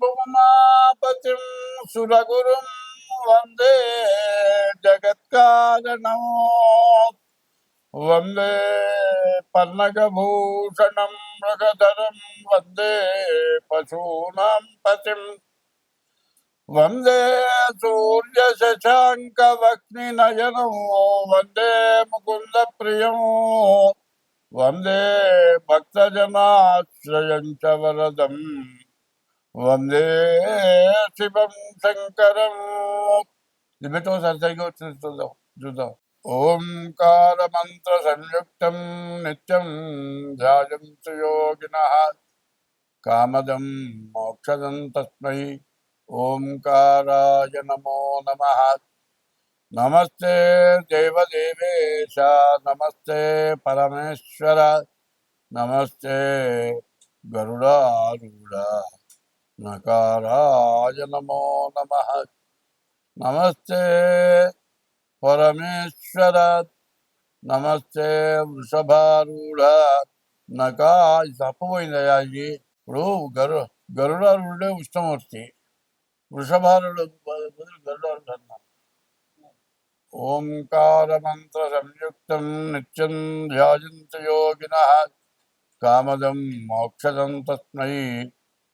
புவனாபதிம் சுரகுரும் வந்தே ஜகத்காரணம் வந்தே பன்னகபூஷணம் மிருகதரம் வந்தே பசூனாம் பதிம் வந்தே சூரிய சசாங்கவக்னி நயனம் வந்தே முகுந்த பிரியம் வந்தே பக்தஜனாசிரயம் வரதம் వందే శివం శంకరం. లిమిటో సరిసరిగా వచ్చింది చూద్దాం చూద్దాం. ఓంకార మంత్ర సంయుక్తం నిత్యం ధ్యాయం సుయోగిన. కామదం మోక్షదం తస్మై ఓంకారాయ నమో నమ. నమస్తే దేవదేవేశ నమస్తే పరమేశ్వర నమస్తే గరుడారుడా నకారాయ నమో నమ. నమస్తే పరమేశ్వర నమస్తే వృషభారూఢ. నకాయ ఇది తప్పపోయిందయ్యా ఇది. ఇప్పుడు గరు గరుడారుడే ఉష్ణమూర్తి. వృషభారుడు బదులు గరుడారుడు అన్నారు ఓంకార మంత్ర సంయుక్తం నిత్యం ధ్యాయంత యోగిన. కామదం మోక్షదం తస్మై.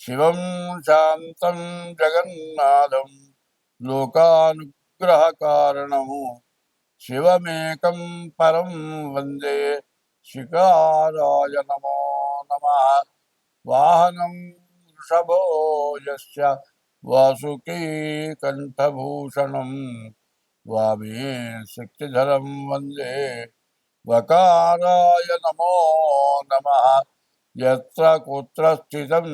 శివం శాంతం జగన్నాథం లోకానుగ్రహకారణము శివమేకం పరం వందే శిఖారాయ నమో నమ. వాహనం వృషభో యస్య వాసుకీ కంఠభూషణం వామే శక్తిధరం వందే వకారాయ నమో నమ. యత్ర కుత్ర స్థితం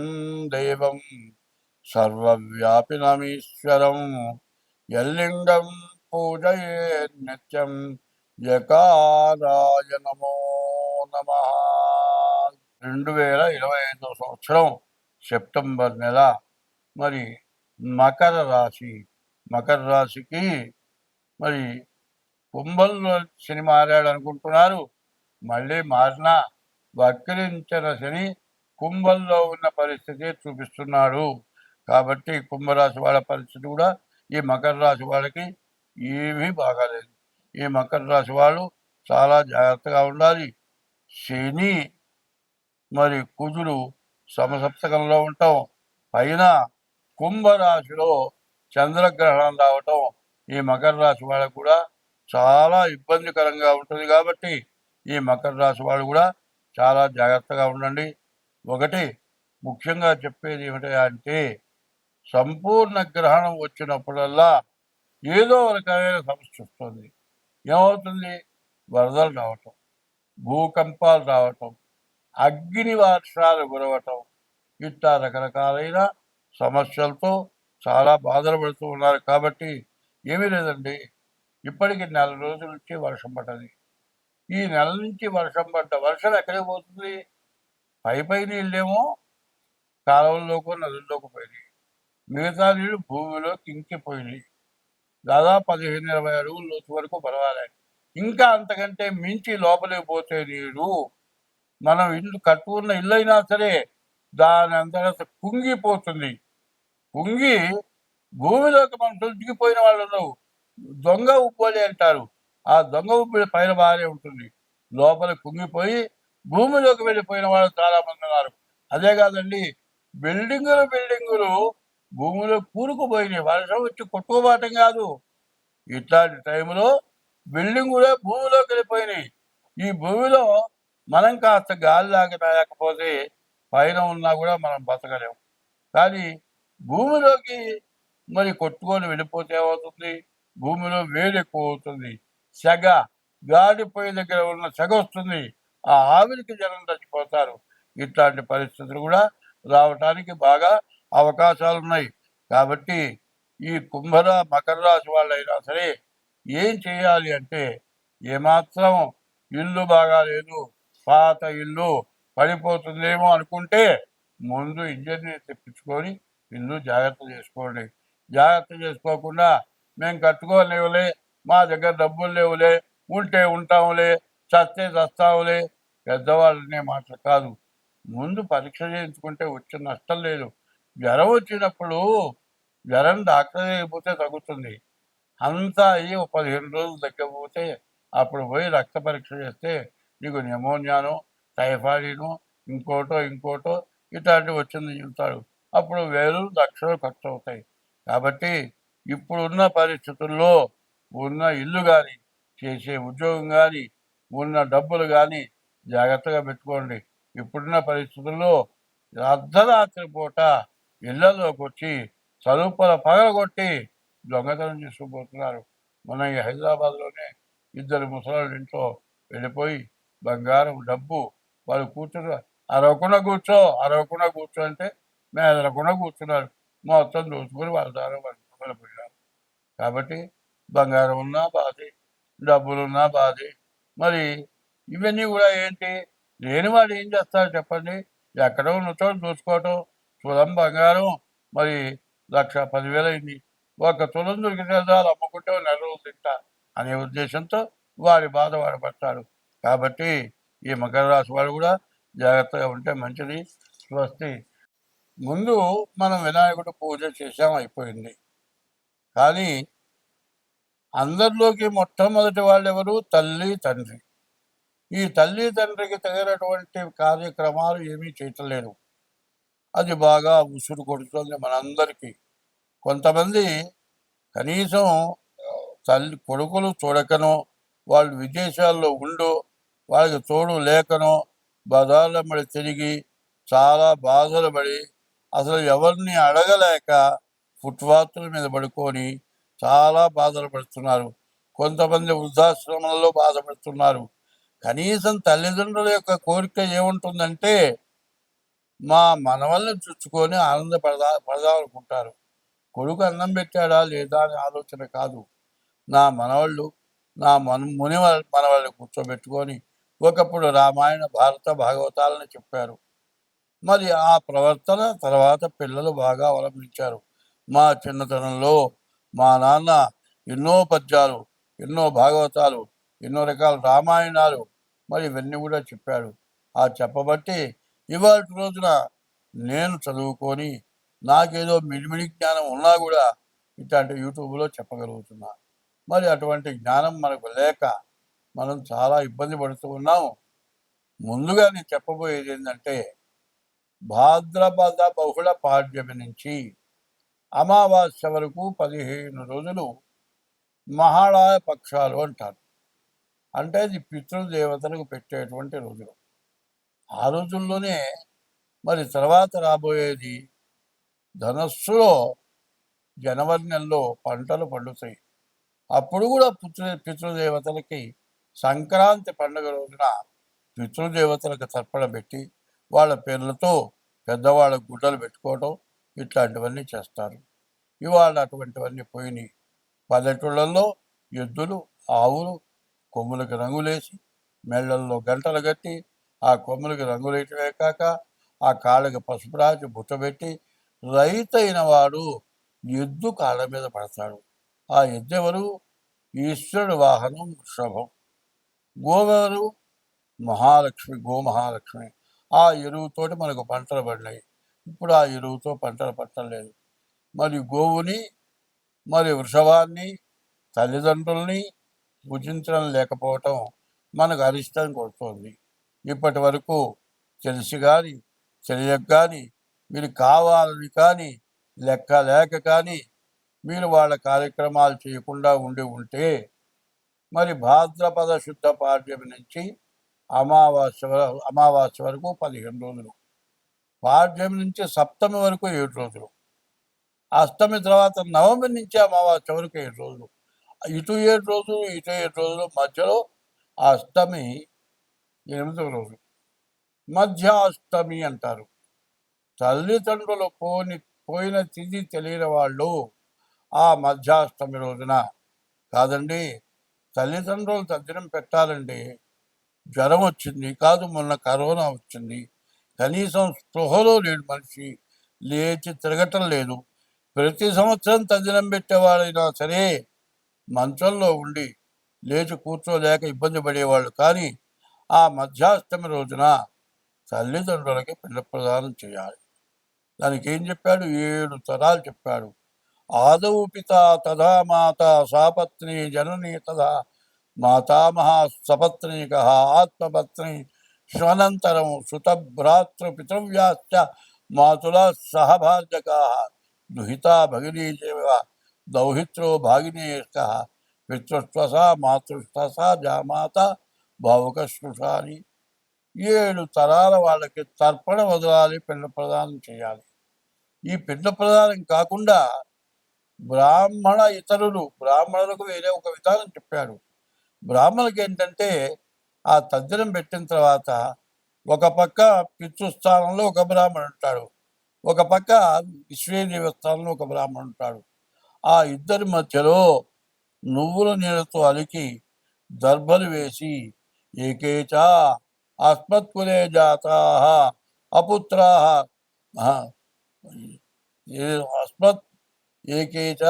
దేవం సర్వవ్యాపినమీశ్వరం ఎల్లింగం పూజయే నిత్యం యకారాయ నమో నమ రెండు వేల ఇరవై ఐదో సంవత్సరం సెప్టెంబర్ నెల. మరి మకర రాశి మకర రాశికి మరి కుంభంలో శని మారాడు అనుకుంటున్నారు. మళ్ళీ మారిన వక్రించిన శని కుంభంలో ఉన్న పరిస్థితి చూపిస్తున్నాడు. కాబట్టి కుంభరాశి వాళ్ళ పరిస్థితి కూడా ఈ మకర రాశి వాళ్ళకి ఏమీ బాగాలేదు. ఈ మకర రాశి వాళ్ళు చాలా జాగ్రత్తగా ఉండాలి. శని మరి కుజుడు సమసప్తకంలో ఉండటం పైన కుంభరాశిలో చంద్రగ్రహణం రావటం ఈ మకర రాశి వాళ్ళకు కూడా చాలా ఇబ్బందికరంగా ఉంటుంది. కాబట్టి ఈ మకర రాశి వాళ్ళు కూడా చాలా జాగ్రత్తగా ఉండండి. ఒకటి ముఖ్యంగా చెప్పేది ఏమిటి అంటే సంపూర్ణ గ్రహణం వచ్చినప్పుడల్లా ఏదో రకమైన సమస్య వస్తుంది. ఏమవుతుంది? వరదలు రావటం భూకంపాలు రావటం అగ్ని వర్షాలు కురవటం ఇట్లా రకరకాలైన సమస్యలతో చాలా బాధలు పడుతూ ఉన్నారు. కాబట్టి ఏమీ లేదండి. ఇప్పటికి నెల రోజుల నుంచి వర్షం పడ్డది. ఈ నెల నుంచి వర్షం పడ్డ వర్షం ఎక్కడికి పోతుంది? పై పై నీళ్ళేమో కాలువల్లోకో నదుల్లోకి పోయినాయి. మిగతా నీళ్ళు భూమిలో ఇంకిపోయినాయి దాదాపు పదిహేను ఇరవై అడుగుల లోతు వరకు పర్వాలేదు. ఇంకా అంతకంటే మించి లోపలికి పోతే నీరు మనం ఇల్లు కట్టుకున్న ఇల్లు అయినా సరే దాని అంతటా కుంగిపోతుంది. కుంగి భూమిలోకి మనం దిగిపోయిన వాళ్ళు దొంగ ఉబ్బోలి అంటారు. ఆ దొంగ ఉప్పిడి పైన బాగానే ఉంటుంది. లోపల కుంగిపోయి భూమిలోకి వెళ్ళిపోయిన వాళ్ళు చాలా మంది ఉన్నారు. అదే కాదండి బిల్డింగులు బిల్డింగులు భూమిలో కూరుకుపోయినాయి. వర్షం వచ్చి కొట్టుకోబాటం కాదు. ఇట్లాంటి టైంలో బిల్డింగులే భూమిలోకి వెళ్ళిపోయినాయి. ఈ భూమిలో మనం కాస్త గాలి లాగా లేకపోతే పైన ఉన్నా కూడా మనం బతకలేము కానీ భూమిలోకి మరి కొట్టుకొని వెళ్ళిపోతే ఏమవుతుంది? భూమిలో వేడి ఎక్కువ అవుతుంది. సెగ గాలిపోయి దగ్గర ఉన్న సెగ వస్తుంది. ఆ ఆవిరికి జనం చచ్చిపోతారు. ఇట్లాంటి పరిస్థితులు కూడా రావటానికి బాగా అవకాశాలు ఉన్నాయి కాబట్టి ఈ కుంభర మకర రాశి వాళ్ళైనా సరే ఏం చేయాలి అంటే ఏమాత్రం ఇల్లు బాగా లేదు పాత ఇల్లు పడిపోతుందేమో అనుకుంటే ముందు ఇంజనీర్ తెప్పించుకొని ఇల్లు జాగ్రత్త చేసుకోండి. జాగ్రత్త చేసుకోకుండా మేము కట్టుకోలేవులే. మా దగ్గర డబ్బులు లేవులే ఉంటే ఉంటాంలే చస్తే చస్తావులే. పెద్దవాళ్ళనే మాట కాదు. ముందు పరీక్ష చేయించుకుంటే వచ్చే నష్టం లేదు. జ్వరం వచ్చినప్పుడు జ్వరం డాక్టర్ అయిపోతే తగ్గుతుంది. అంతా అయ్యి ఒక పదిహేను రోజులు తగ్గకపోతే అప్పుడు పోయి రక్త పరీక్ష చేస్తే నీకు న్యూమోనియాను టైఫాయిడ్ను ఇంకోటో ఇంకోటో ఇట్లాంటివి వచ్చింది చెబుతారు. అప్పుడు వేలు లక్షలు ఖర్చు అవుతాయి కాబట్టి ఇప్పుడున్న పరిస్థితుల్లో ఉన్న ఇల్లు కానీ చేసే ఉద్యోగం కానీ ఉన్న డబ్బులు కానీ జాగ్రత్తగా పెట్టుకోండి. ఇప్పుడున్న పరిస్థితుల్లో అర్ధరాత్రి పూట ఇళ్ళలోకి వచ్చి చదువుపల పగలగొట్టి దొంగతనం చేసుకుపోతున్నారు. మన ఈ హైదరాబాద్లోనే ఇద్దరు ముసలాళ్ళ ఇంట్లో వెళ్ళిపోయి బంగారం డబ్బు వాళ్ళు కూర్చున్నారు అరవకుండా కూర్చో అరవకుండా కూర్చో అంటే మేము అరవకుండా కూర్చున్నారు. మొత్తం దోచుకొని వాళ్ళ ద్వారా వాళ్ళు కాబట్టి బంగారం ఉన్నా బాధే డబ్బులున్నా బాధే. మరి ఇవన్నీ కూడా ఏంటి? లేనివాడు ఏం చేస్తారు చెప్పండి? ఎక్కడో ఉన్న చూసుకోవటం. తులం బంగారం. మరి లక్ష పదివేలు అయింది. ఒక తులం దొరికితే చాలు అమ్ముకుంటే నెల రోజులు తింటా అనే ఉద్దేశంతో వారి బాధ వాడు కాబట్టి ఈ మకర రాశి వాడు కూడా జాగ్రత్తగా ఉంటే మంచిది. స్వస్తి. ముందు మనం వినాయకుడు పూజ చేసాం అయిపోయింది. కానీ అందరిలోకి మొట్టమొదటి వాళ్ళు ఎవరు తల్లి తండ్రి. ఈ తల్లి తండ్రికి తగినటువంటి కార్యక్రమాలు ఏమీ చేయట్లేదు. అది బాగా ఉసురు కొడుతుంది మనందరికీ. కొంతమంది కనీసం తల్లి కొడుకులు చూడకనో వాళ్ళు విదేశాల్లో ఉండు వాళ్ళకి తోడు లేకనో బజార్ల తిరిగి చాలా బాధలు పడి అసలు ఎవరిని అడగలేక ఫుట్పాత్ల మీద పడుకొని చాలా బాధలు పడుతున్నారు కొంతమంది వృద్ధాశ్రమంలో బాధపడుతున్నారు. కనీసం తల్లిదండ్రుల యొక్క కోరిక ఏముంటుందంటే మా మనవల్ని చుచ్చుకొని ఆనందపడదా పడదామనుకుంటారు. కొడుకు అన్నం పెట్టాడా లేదా అనే ఆలోచన కాదు. నా మనవాళ్ళు నా మన ముని మనవాళ్ళు కూర్చోబెట్టుకొని ఒకప్పుడు రామాయణ భారత భాగవతాలని చెప్పారు. మరి ఆ ప్రవర్తన తర్వాత పిల్లలు బాగా అవలంబించారు. మా చిన్నతనంలో మా నాన్న ఎన్నో పద్యాలు ఎన్నో భాగవతాలు ఎన్నో రకాల రామాయణాలు మరి ఇవన్నీ కూడా చెప్పాడు. ఆ చెప్పబట్టి ఇవాళ రోజున నేను చదువుకొని నాకేదో మిడిమిడి జ్ఞానం ఉన్నా కూడా ఇట్లాంటి యూట్యూబ్లో చెప్పగలుగుతున్నా. మరి అటువంటి జ్ఞానం మనకు లేక మనం చాలా ఇబ్బంది పడుతూ ఉన్నాం ముందుగా నేను చెప్పబోయేది ఏంటంటే భాద్రపద బహుళ పాడ్యమి నుంచి అమావాస్య వరకు పదిహేను రోజులు మహాళాయ పక్షాలు అంటారు. అంటే ఇది పితృదేవతలకు పెట్టేటువంటి రోజులు. ఆ రోజుల్లోనే మరి తర్వాత రాబోయేది ధనస్సులో జనవరి నెలలో పంటలు పండుతాయి. అప్పుడు కూడా పితృ పితృదేవతలకి సంక్రాంతి పండుగ రోజున పితృదేవతలకు తర్పణ పెట్టి వాళ్ళ పేర్లతో పెద్దవాళ్ళ గుడ్డలు పెట్టుకోవడం ఇట్లాంటివన్నీ చేస్తారు. ఇవాళ అటువంటివన్నీ పోయినాయి. పల్లెటూళ్ళల్లో ఎద్దులు ఆవులు కొమ్ములకు రంగులేసి మెళ్ళల్లో గంటలు కట్టి ఆ కొమ్ములకు రంగులేయటమే కాక ఆ కాళ్ళకి పసుపు రాసి బుట్టబెట్టి రైతైన వాడు ఎద్దు కాళ్ళ మీద పడతాడు. ఆ ఎద్దు ఎవరు ఈశ్వరుడు వాహనం వృషభం గోవెవరు మహాలక్ష్మి గోమహాలక్ష్మి. ఆ ఎరువుతోటి మనకు పంటలు పడినాయి. ఇప్పుడు ఆ ఎరువుతో పంటలు పట్టడం లేదు. మరి గోవుని మరి వృషభాన్ని తల్లిదండ్రుల్ని పూజించడం లేకపోవటం మనకు అరిష్టం కొడుతుంది. ఇప్పటి వరకు తెలిసి కానీ తెలియక కానీ మీరు కావాలని కానీ లెక్క లేక కానీ మీరు వాళ్ళ కార్యక్రమాలు చేయకుండా ఉండి ఉంటే మరి భాద్రపద శుద్ధ పాఠ్యం నుంచి అమావాస్య అమావాస్య వరకు పదిహేను రోజులు పాడ్యమి నుంచి సప్తమి వరకు ఏడు రోజులు. అష్టమి తర్వాత నవమి నుంచి అమావాస్య వరకు ఏడు రోజులు. ఇటు ఏడు రోజులు ఇటు ఏడు రోజులు మధ్యలో అష్టమి ఎనిమిదవ రోజు. మధ్యాష్టమి అంటారు. తల్లిదండ్రులు పోని పోయిన తిథి తెలియని వాళ్ళు ఆ మధ్యాష్టమి రోజున కాదండి తల్లిదండ్రులు తద్దినం పెట్టాలండి. జ్వరం వచ్చింది కాదు మొన్న కరోనా వచ్చింది. కనీసం స్పృహలో లేడు మనిషి లేచి తిరగటం లేదు. ప్రతి సంవత్సరం తదినం పెట్టేవాళ్ళైనా సరే మంచంలో ఉండి లేచి కూర్చోలేక ఇబ్బంది పడేవాళ్ళు. కానీ ఆ మధ్యాష్టమి రోజున తల్లిదండ్రులకి పిల్ల ప్రదానం చేయాలి. దానికి ఏం చెప్పాడు? ఏడు తరాలు చెప్పాడు. ఆదౌ పిత తదా మాత సాపత్ని జనని తథా మాతామహ సపత్నీక ఆత్మపత్ని శ్వనంతరం సుతభ్రాతృ పితృవ్యాశ్చ మాతుల సహభాజకా దుహితా భగినీ చేవ దౌహిత్రో భాగినేష్ట పితృస్వస మాతృస్వస జామాత భావుక అని ఏడు తరాల వాళ్ళకి తర్పణ వదలాలి పిండ ప్రదానం చేయాలి. ఈ పిండ ప్రదానం కాకుండా బ్రాహ్మణ ఇతరులు బ్రాహ్మణులకు వేరే ఒక విధానం చెప్పాడు. బ్రాహ్మణులకి ఏంటంటే ఆ తద్దినం పెట్టిన తర్వాత ఒక పక్క పితృస్థానంలో ఒక బ్రాహ్మణుడు ఉంటాడు. ఒక పక్క విశ్వేదేవ స్థానంలో ఒక బ్రాహ్మణుడు ఉంటాడు. ఆ ఇద్దరి మధ్యలో నువ్వుల నీళ్ళతో అలికి దర్భలు వేసి ఏకేచ అస్మత్కులే జాతా అపుత్రా అస్మత్ ఏకేచ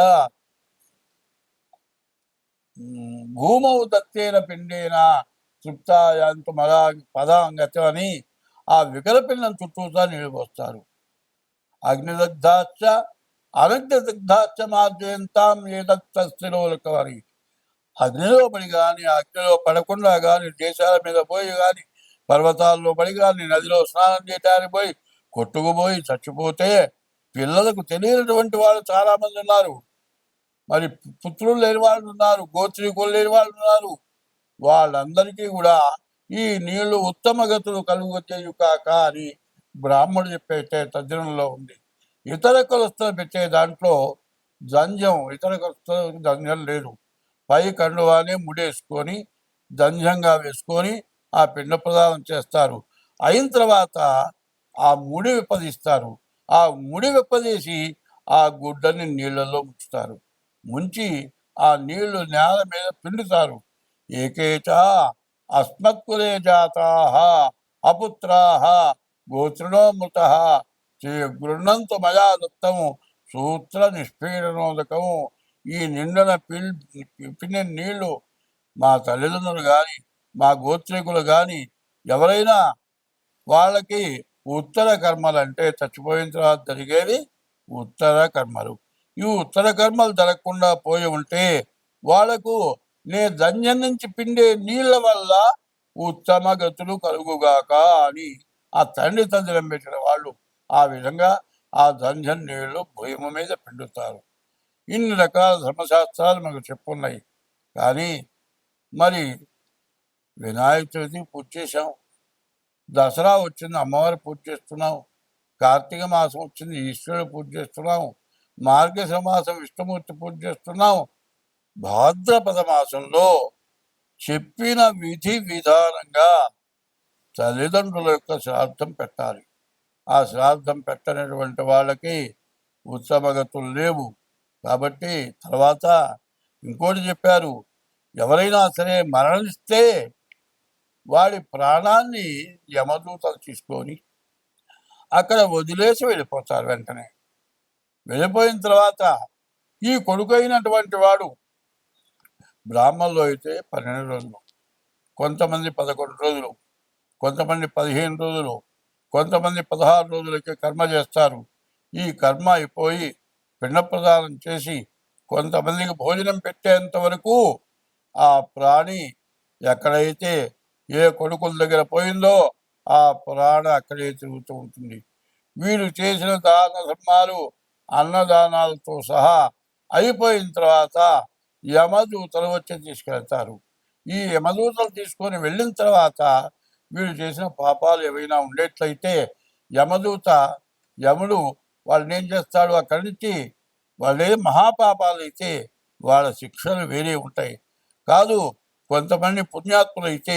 భూమౌ దత్తేన పిండేన తృప్తాయంతు మరా పదాంగతం అని ఆ వికల చుట్టూతా నీళ్ళు పోస్తారు అగ్నిదగ్ధాశ్చ అనగ్నిదగ్ధాశ్చ మార్జయంతాం వారి అగ్నిలో పడి కానీ అగ్నిలో పడకుండా కానీ దేశాల మీద పోయి కానీ పర్వతాల్లో పడి కానీ నదిలో స్నానం చేయడానికి పోయి కొట్టుకుపోయి చచ్చిపోతే పిల్లలకు తెలియనటువంటి వాళ్ళు చాలామంది ఉన్నారు. మరి పుత్రులు లేని వాళ్ళు ఉన్నారు గోత్రీకులు లేని వాళ్ళు ఉన్నారు. వాళ్ళందరికీ కూడా ఈ నీళ్ళు ఉత్తమ గతులు కలుగు కాక అని బ్రాహ్మణుడు చెప్పేస్తే తద్దినంలో ఉంది. ఇతర కులస్తులు పెట్టే దాంట్లో జంజం ఇతర కులస్తులకు జంజం లేదు. పై కండువానే ముడేసుకొని జంజంగా వేసుకొని ఆ పిండ ప్రదానం చేస్తారు. అయిన తర్వాత ఆ ముడి విప్పదీస్తారు. ఆ ముడి విప్పదీసి ఆ గుడ్డని నీళ్ళలో ముంచుతారు. ముంచి ఆ నీళ్ళు నేల మీద పిండుతారు. ఏకేచ? అస్మత్కులే జాతా అపుత్రా గోత్రుణోమృత గృహంతు మయా దత్తము సూత్ర నిష్పీడనోదకము. ఈ నిండన పిల్ పిండిన నీళ్ళు మా తల్లిదండ్రులు కానీ మా గోత్రికులు కానీ ఎవరైనా వాళ్ళకి ఉత్తర కర్మలు అంటే చచ్చిపోయిన తర్వాత జరిగేది ఉత్తర కర్మలు. ఈ ఉత్తర కర్మలు జరగకుండా పోయి ఉంటే వాళ్ళకు నే ధన్యం నుంచి పిండే నీళ్ళ వల్ల ఉత్తమ గతులు కలుగుగాక అని ఆ తండ్రి తండ్రి పెట్టిన వాళ్ళు ఆ విధంగా ఆ ధన్యం నీళ్ళు భూమి మీద పిండుతారు. ఇన్ని రకాల ధర్మశాస్త్రాలు మనకు చెప్పున్నాయి. కానీ మరి వినాయక చవితి పూజ చేశాం. దసరా వచ్చింది అమ్మవారి పూజ చేస్తున్నాం. కార్తీక మాసం వచ్చింది ఈశ్వరుడు పూజ చేస్తున్నాం. మార్గశిర మాసం విష్ణుమూర్తి పూజ చేస్తున్నాం. భాద్రపద మాసంలో చెప్పిన విధి విధానంగా తల్లిదండ్రుల యొక్క శ్రాద్ధం పెట్టాలి. ఆ శ్రాద్ధం పెట్టనటువంటి వాళ్ళకి ఉత్సవగతులు లేవు. కాబట్టి తర్వాత ఇంకోటి చెప్పారు ఎవరైనా సరే మరణిస్తే వాడి ప్రాణాన్ని యమదూతలు తీసుకొని అక్కడ వదిలేసి వెళ్ళిపోతారు వెంటనే. వెళ్ళిపోయిన తర్వాత ఈ కొడుకైనటువంటి వాడు బ్రాహ్మణులు అయితే పన్నెండు రోజులు కొంతమంది పదకొండు రోజులు కొంతమంది పదిహేను రోజులు కొంతమంది పదహారు రోజులకే కర్మ చేస్తారు. ఈ కర్మ అయిపోయి పిండ ప్రదానం చేసి కొంతమందికి భోజనం పెట్టేంత వరకు ఆ ప్రాణి ఎక్కడైతే ఏ కొడుకుల దగ్గర పోయిందో ఆ ప్రాణ అక్కడే తిరుగుతూ ఉంటుంది. వీరు చేసిన దాన ధర్మాలు అన్నదానాలతో సహా అయిపోయిన తర్వాత యమదూతలు వచ్చి తీసుకెళ్తారు. ఈ యమదూతలు తీసుకొని వెళ్ళిన తర్వాత వీళ్ళు చేసిన పాపాలు ఏవైనా ఉండేట్లయితే యమదూత యముడు వాళ్ళని ఏం చేస్తాడు? అక్కడి నుంచి వాళ్ళే మహాపాపాలు అయితే వాళ్ళ శిక్షలు వేరే ఉంటాయి. కాదు కొంతమంది పుణ్యాత్ములు అయితే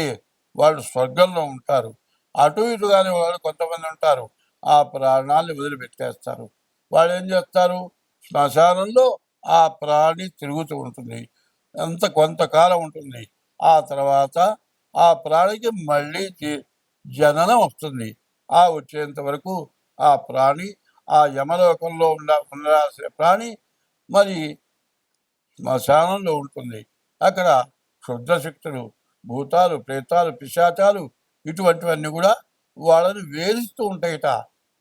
వాళ్ళు స్వర్గంలో ఉంటారు. అటు ఇటు కాని వాళ్ళు కొంతమంది ఉంటారు. ఆ ప్రాణాలను వదిలిపెట్టేస్తారు. వాళ్ళు ఏం చేస్తారు? శ్మశానంలో ఆ ప్రాణి తిరుగుతూ ఉంటుంది. అంత కొంతకాలం ఉంటుంది. ఆ తర్వాత ఆ ప్రాణికి మళ్ళీ జననం వస్తుంది. ఆ వచ్చేంత వరకు ఆ ప్రాణి ఆ యమలోకంలో ఉండ ఉండాల్సిన ప్రాణి మరి శ్మశానంలో ఉంటుంది. అక్కడ శుద్ధశక్తులు భూతాలు ప్రేతాలు పిశాచాలు ఇటువంటివన్నీ కూడా వాళ్ళని వేధిస్తూ ఉంటాయిట.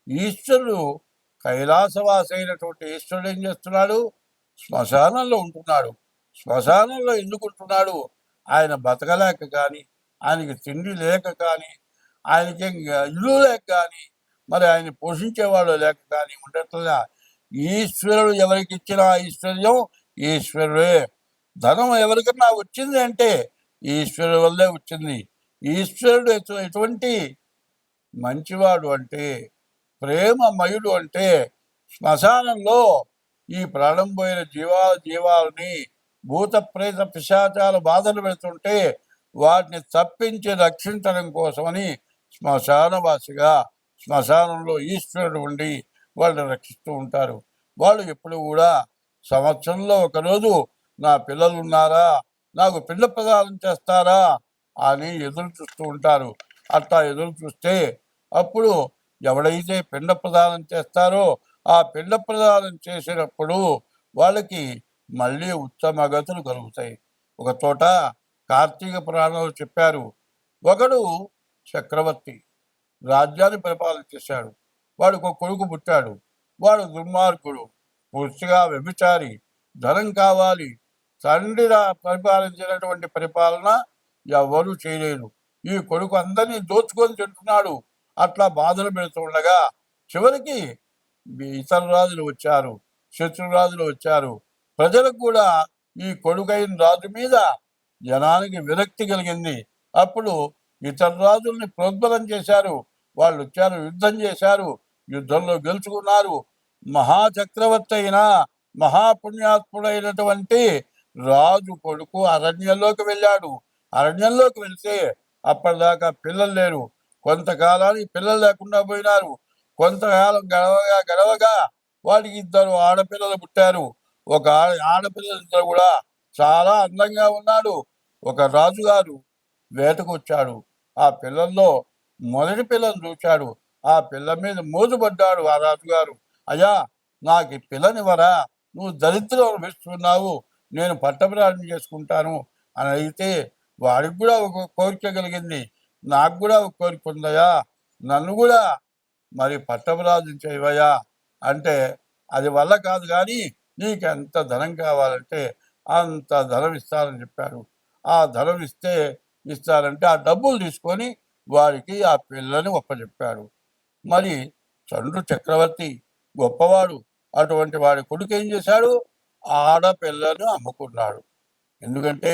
ఈశ్వరుడు కైలాసవాసైనటువంటి అయినటువంటి ఈశ్వరుడు ఏం చేస్తున్నాడు? శ్మశానంలో ఉంటున్నాడు. శ్మశానంలో ఎందుకు ఉంటున్నాడు ఆయన బతకలేక కానీ ఆయనకి తిండి లేక కానీ ఆయనకి ఇంకా ఇల్లు లేక కానీ మరి ఆయన పోషించేవాడు లేక కానీ ఉండట్లా ఈశ్వరుడు ఎవరికి ఇచ్చిన ఐశ్వర్యం? ఈశ్వరుడే. ధనం ఎవరికన్నా వచ్చింది అంటే ఈశ్వరుడు వల్లే వచ్చింది. ఈశ్వరుడు ఎటువంటి మంచివాడు అంటే ప్రేమమయుడు అంటే శ్మశానంలో ఈ ప్రాణం పోయిన జీవాల జీవాలని భూత ప్రేత పిశాచాల బాధలు పెడుతుంటే వాటిని తప్పించి రక్షించడం కోసమని శ్మశానవాసిగా శ్మశానంలో ఈశ్వరుడు ఉండి వాళ్ళని రక్షిస్తూ ఉంటారు. వాళ్ళు ఎప్పుడు కూడా సంవత్సరంలో ఒకరోజు నా పిల్లలు ఉన్నారా నాకు పిండ ప్రదానం చేస్తారా? అని ఎదురు చూస్తూ ఉంటారు. అట్లా ఎదురు చూస్తే అప్పుడు ఎవడైతే పిండ ప్రదానం చేస్తారో ఆ పిండ ప్రదానం చేసినప్పుడు వాళ్ళకి మళ్ళీ ఉత్తమ గతులు కలుగుతాయి. ఒక చోట కార్తీక పురాణంలో చెప్పారు ఒకడు చక్రవర్తి రాజ్యాన్ని పరిపాలన చేశాడు. వాడికి ఒక కొడుకు పుట్టాడు. వాడు దుర్మార్గుడు పూర్తిగా వ్యభిచారి ధనం కావాలి. తండ్రి పరిపాలించినటువంటి పరిపాలన ఎవరూ చేయలేరు. ఈ కొడుకు అందరినీ దోచుకొని తింటున్నాడు. అట్లా బాధలు పెడుతుండగా చివరికి ఇతర రాజులు వచ్చారు శత్రురాజులు వచ్చారు. ప్రజలకు కూడా ఈ కొడుకైన రాజు మీద జనానికి విరక్తి కలిగింది. అప్పుడు ఇతర రాజుల్ని ప్రోద్బలం చేశారు. వాళ్ళు వచ్చారు యుద్ధం చేశారు యుద్ధంలో గెలుచుకున్నారు. మహాచక్రవర్తి అయిన మహాపుణ్యాత్ముడైనటువంటి రాజు కొడుకు అరణ్యంలోకి వెళ్ళాడు. అరణ్యంలోకి వెళ్తే అప్పటిదాకా పిల్లలు లేరు. కొంతకాలానికి పిల్లలు లేకుండా పోయినారు. కొంతకాలం గడవగా గడవగా వాడికి ఇద్దరు ఆడపిల్లలు పుట్టారు. ఒక ఆడ ఆడపిల్లలు ఇద్దరు కూడా చాలా అందంగా ఉన్నాడు. ఒక రాజుగారు వేటకొచ్చాడు. ఆ పిల్లల్లో మొదటి పిల్లను చూశాడు. ఆ పిల్ల మీద మోజుపడ్డాడు ఆ రాజుగారు. అయ్యా నాకు ఈ పిల్లనివ్వరా? నువ్వు దరిద్రం అనిపిస్తున్నావు. నేను పట్టప్రాణం చేసుకుంటాను. అని అయితే వాడికి కూడా ఒక కోరిక కలిగింది. నాకు కూడా ఒక కోరిక ఉందయ్యా. నన్ను కూడా మరి పట్టభరాజు చేయవయా అంటే అది వల్ల కాదు కానీ నీకు ఎంత ధనం కావాలంటే అంత ధనం ఇస్తారని చెప్పారు. ఆ ధనం ఇస్తే ఇస్తారంటే ఆ డబ్బులు తీసుకొని వారికి ఆ పిల్లని ఒప్పచెప్పాడు మరి చంద్రు చక్రవర్తి గొప్పవాడు. అటువంటి వాడి కొడుకు ఏం చేశాడు? ఆడపిల్లను అమ్ముకున్నాడు. ఎందుకంటే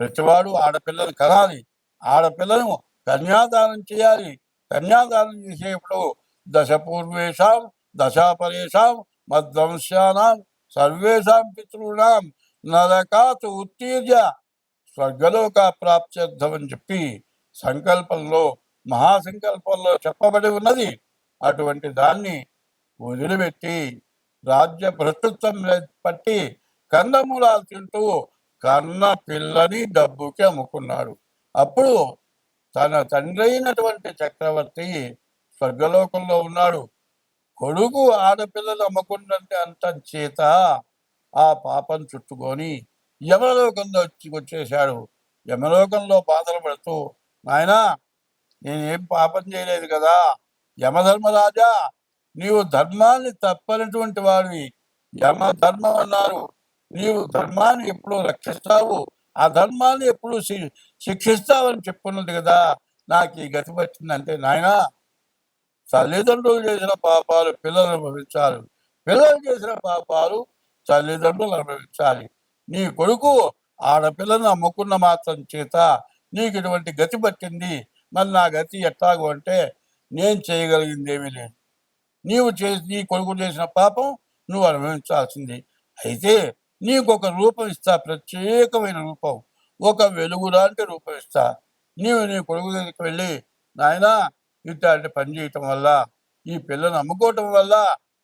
ప్రతివాడు ఆడపిల్లను కనాలి. ఆడపిల్లను కన్యాదానం చేయాలి. కన్యాదానం చేసేప్పుడు దశపూర్వేషాం దశాపరేషాం మధ్వంశానాం సర్వేషాం పితృణాం నరకాతు ఉత్తీర్య స్వర్గలోక ప్రాప్త్యర్థం అని చెప్పి సంకల్పంలో మహాసంకల్పంలో చెప్పబడి ఉన్నది. అటువంటి దాన్ని వదిలిపెట్టి రాజ్య భ్రష్టత్వం పట్టి కందమూలాలు తింటూ కన్న పిల్లని డబ్బుకి అమ్ముకున్నాడు. అప్పుడు తన తండ్రి అయినటువంటి చక్రవర్తి స్వర్గలోకంలో ఉన్నాడు. కొడుకు ఆడపిల్లలు అమ్మకుండంటే అంత చేత ఆ పాపం చుట్టుకొని యమలోకంలో వచ్చి యమలోకంలో బాధలు పడుతూ నాయనా నేనేం పాపం చేయలేదు కదా. యమధర్మరాజా నీవు ధర్మాన్ని తప్పనటువంటి వాడివి. యమ ధర్మం అన్నారు. నీవు ధర్మాన్ని ఎప్పుడు రక్షిస్తావు. ఆ ధర్మాన్ని ఎప్పుడు శి- శిక్షిస్తావని చెప్పుకున్నది కదా నాకు ఈ గతి వచ్చిందంటే నాయనా తల్లిదండ్రులు చేసిన పాపాలు పిల్లలు అనుభవించాలి. పిల్లలు చేసిన పాపాలు తల్లిదండ్రులు అనుభవించాలి. నీ కొడుకు ఆడపిల్లను అమ్ముకున్న మాత్రం చేత నీకు ఇటువంటి గతి పట్టింది. మరి నా గతి ఎట్లాగో అంటే నేను చేయగలిగింది ఏమీ లేదు. నీవు చేసి నీ కొడుకు చేసిన పాపం నువ్వు అనుభవించాల్సింది. అయితే నీకు ఒక రూపం ఇస్తా ప్రత్యేకమైన రూపం. ఒక వెలుగు లాంటి రూపం ఇస్తా. నీవు నీ కొడుకు దగ్గరికి వెళ్ళి నాయనా ఇట్లాంటి పని చేయటం వల్ల ఈ పిల్లను అమ్ముకోవటం వల్ల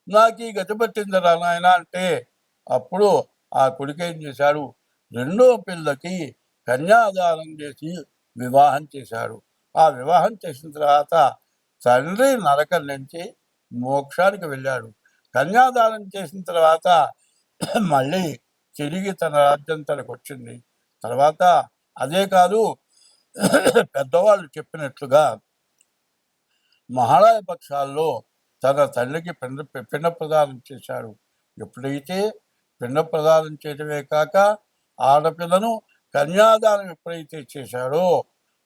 నాకు ఈ గతి పట్టిందిరా నాయన అంటే అప్పుడు ఆ కొడుకు ఏం చేశాడు? రెండో పిల్లకి కన్యాదానం చేసి వివాహం చేశాడు. ఆ వివాహం చేసిన తర్వాత తండ్రి నరకం నుంచి మోక్షానికి వెళ్ళాడు. కన్యాదానం చేసిన తర్వాత మళ్ళీ తిరిగి తన రాజ్యం తనకు వచ్చింది. తర్వాత అదే కాదు పెద్దవాళ్ళు చెప్పినట్లుగా మహాళయ పక్షాల్లో తన తల్లికి పిండ పిండ ప్రదానం చేశాడు. ఎప్పుడైతే పిండ ప్రదానం చేయటమే కాక ఆడపిల్లను కన్యాదానం ఎప్పుడైతే చేశాడో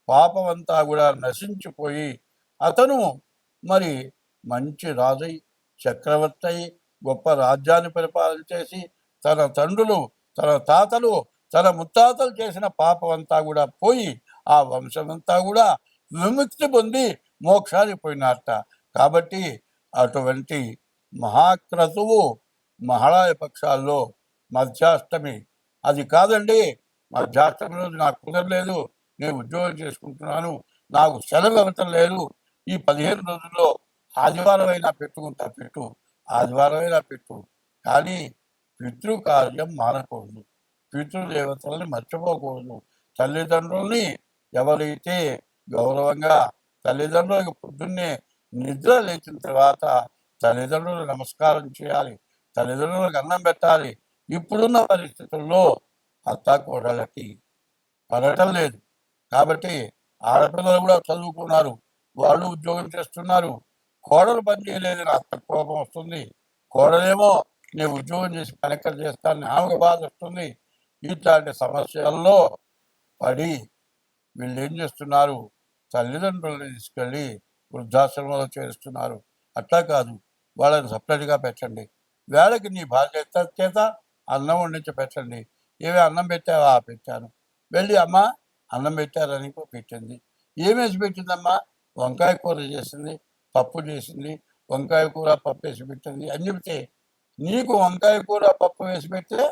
పాపమంతా కూడా నశించిపోయి అతను మరి మంచి రాజై చక్రవర్తి అయి గొప్ప రాజ్యాన్ని పరిపాలన చేసి తన తండ్రులు తన తాతలు తన ముత్తాతలు చేసిన పాపం అంతా కూడా పోయి ఆ వంశమంతా కూడా విముక్తి పొంది మోక్షానికి పోయినారట. కాబట్టి అటువంటి మహాక్రతువు మహాళాయ పక్షాల్లో మధ్యాష్టమి. అది కాదండి మధ్యాష్టమి రోజు నాకు కుదరలేదు నేను ఉద్యోగం చేసుకుంటున్నాను నాకు సెలవు ఇవ్వటం లేదు. ఈ పదిహేను రోజుల్లో ఆదివారం అయినా పెట్టుకుంటా పెట్టు ఆదివారం అయినా పెట్టు. కానీ పితృకార్యం మానకూడదు. పితృదేవతల్ని మర్చిపోకూడదు. తల్లిదండ్రుల్ని ఎవరైతే గౌరవంగా తల్లిదండ్రులకు పొద్దున్నే నిద్ర లేచిన తర్వాత తల్లిదండ్రులు నమస్కారం చేయాలి. తల్లిదండ్రులకు అన్నం పెట్టాలి. ఇప్పుడున్న పరిస్థితుల్లో అత్త కూడలకి పడటం లేదు. కాబట్టి ఆడపిల్లలు కూడా చదువుకున్నారు. వాళ్ళు ఉద్యోగం చేస్తున్నారు. కోడలు పని చేయలేదు నాకు కోపం వస్తుంది. కోడలేమో నేను ఉద్యోగం చేసి పని చేస్తానని ఆమెకు బాధ వస్తుంది. ఇట్లాంటి సమస్యల్లో పడి వీళ్ళు ఏం చేస్తున్నారు? తల్లిదండ్రులను తీసుకెళ్ళి వృద్ధాశ్రమంలో చేరుస్తున్నారు. అట్లా కాదు. వాళ్ళని సపరేట్గా పెట్టండి. వేళకి నీ బాధ్యత చేత అన్నం వండించి పెట్టండి. ఏమి అన్నం పెట్టావా? పెట్టాను. వెళ్ళి అమ్మ అన్నం పెట్టారని పెట్టింది. ఏమేసి పెట్టిందమ్మా? వంకాయ కూర చేసింది పప్పు చేసింది వంకాయ కూర పప్పు వేసి పెట్టింది అని చెప్తే నీకు వంకాయ కూర పప్పు వేసి పెడితే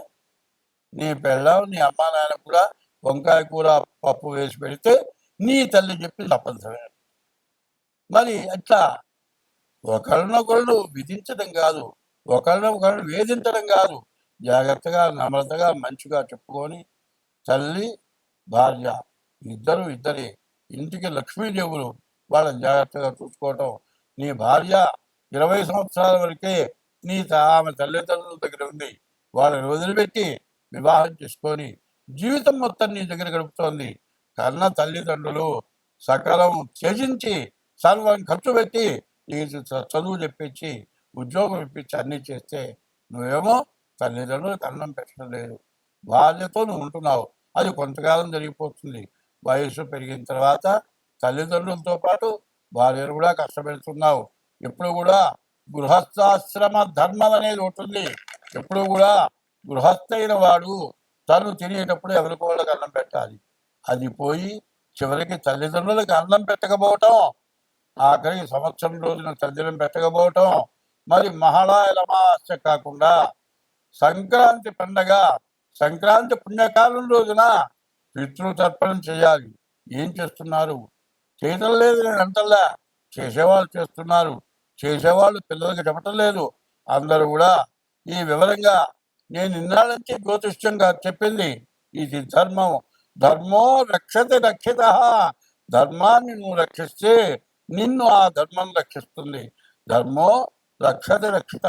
నీ పెళ్ళం నీ అమ్మ నాన్న కూడా వంకాయ కూర పప్పు వేసి పెడితే నీ తల్లి చెప్పింది తప్పనిసరి మరి అట్లా ఒకరినొకళ్ళు విధించడం కాదు ఒకరినొకళ్ళు వేధించడం కాదు. జాగ్రత్తగా నమ్రతగా మంచిగా చెప్పుకొని తల్లి భార్య ఇద్దరు ఇద్దరే ఇంటికి లక్ష్మీదేవులు వాళ్ళని జాగ్రత్తగా చూసుకోవటం. నీ భార్య ఇరవై సంవత్సరాల వరకే నీత ఆమె తల్లిదండ్రుల దగ్గర ఉంది వాళ్ళని వదిలిపెట్టి వివాహం చేసుకొని జీవితం మొత్తం నీ దగ్గర గడుపుతోంది. కన్న తల్లిదండ్రులు సకలం త్యజించి సర్వం ఖర్చు పెట్టి నీకు చదువు చెప్పించి ఉద్యోగం ఇప్పించి అన్నీ చేస్తే నువ్వేమో తల్లిదండ్రులకు అన్నం పెట్టడం లేదు. భార్యతో నువ్వు ఉంటున్నావు. అది కొంతకాలం జరిగిపోతుంది. వయసు పెరిగిన తర్వాత తల్లిదండ్రులతో పాటు భార్యను కూడా కష్టపెడుతున్నావు. ఎప్పుడు కూడా గృహస్థాశ్రమ ధర్మం అనేది ఉంటుంది. ఎప్పుడు కూడా గృహస్థైన వాడు తను తినేటప్పుడు ఎవరికోళ్ళకి అన్నం పెట్టాలి. అది పోయి చివరికి తల్లిదండ్రులకు అన్నం పెట్టకపోవటం ఆఖరికి సంవత్సరం రోజున తల్లిదండ్రులు పెట్టకపోవటం మరి మహాళాయల కాకుండా సంక్రాంతి పండగ సంక్రాంతి పుణ్యకాలం రోజున పితృతర్పణం చేయాలి. ఏం చేస్తున్నారు? చేయటం లేదు నేను అంటల్లా చేసేవాళ్ళు చేస్తున్నారు. చేసేవాళ్ళు పిల్లలకి చెప్పటం లేదు అందరూ కూడా ఈ వివరంగా నేను ఇన్నాళ్ళకి జ్యోతిష్యంగా చెప్పింది. ఇది ధర్మం. ధర్మో రక్షతే రక్షిత. ధర్మాన్ని నువ్వు రక్షిస్తే నిన్ను ఆ ధర్మం రక్షిస్తుంది. ధర్మో రక్షతే రక్షిత.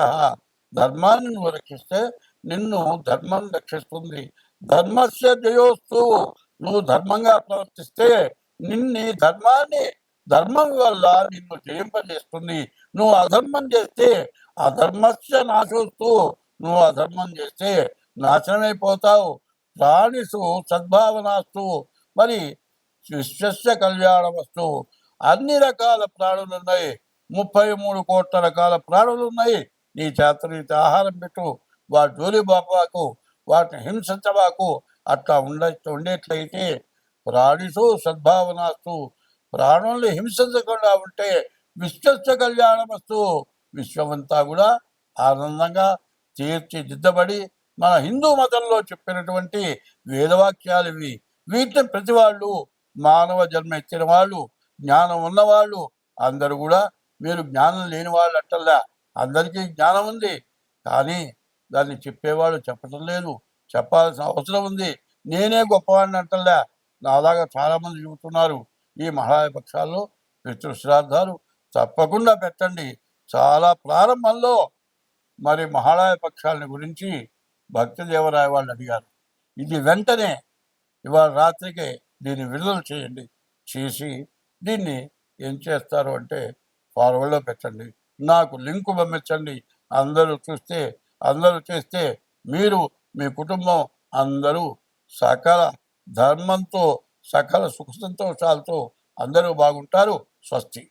ధర్మాన్ని నువ్వు రక్షిస్తే నిన్ను ధర్మం రక్షిస్తుంది. ధర్మస్య జయోస్తు. నువ్వు ధర్మంగా ప్రవర్తిస్తే నిన్ని ధర్మాన్ని ధర్మం వల్ల నిన్ను జయింపజేస్తుంది. నువ్వు అధర్మం చేస్తే అధర్మస్య నాశోస్తూ. నువ్వు అధర్మం చేస్తే నాశనమైపోతావు. ప్రాణిసు సద్భావనాస్తు. మరి విశ్వస్య కళ్యాణ వస్తువు అన్ని రకాల ప్రాణులు ఉన్నాయి ముప్పై మూడు కోట్ల రకాల ప్రాణులు ఉన్నాయి నీ చేత నీతి ఆహారం పెట్టు. వాటి జోలి బాపాకు వాటిని హింసించబాకు. అట్లా ఉండ ఉండేట్లయితే ప్రాణిసు సద్భావనాస్తు. ప్రాణుల్ని హింసించకుండా ఉంటే విశ్వస్య కళ్యాణమస్తు. విశ్వమంతా కూడా ఆనందంగా తీర్చిదిద్దబడి మన హిందూ మతంలో చెప్పినటువంటి వేదవాక్యాలు ఇవి. వీటిని ప్రతి వాళ్ళు మానవ జన్మ ఇచ్చిన వాళ్ళు జ్ఞానం ఉన్నవాళ్ళు అందరూ కూడా మీరు జ్ఞానం లేని వాళ్ళు అట్టల్లా అందరికీ జ్ఞానం ఉంది. కానీ దాన్ని చెప్పేవాళ్ళు చెప్పటం లేదు. చెప్పాల్సిన అవసరం ఉంది. నేనే గొప్పవాడిని అంటల్లా. నాలాగా చాలామంది చెబుతున్నారు. ఈ మహాలయ పక్షాల్లో పితృశ్రాద్ధాలు తప్పకుండా పెట్టండి. చాలా ప్రారంభంలో మరి మహాలయ పక్షాలని గురించి భక్తి దేవరాయ వాళ్ళు అడిగారు. ఇది వెంటనే ఇవాళ రాత్రికే దీన్ని విడుదల చేయండి. చేసి దీన్ని ఏం చేస్తారు అంటే ఫార్వర్డ్లో పెట్టండి. నాకు లింకు పంపించండి. అందరూ చూస్తే అందరూ చేస్తే మీరు మీ కుటుంబం అందరూ సకల ధర్మంతో సకల సుఖ సంతోషాలతో అందరూ బాగుంటారు. స్వస్తి.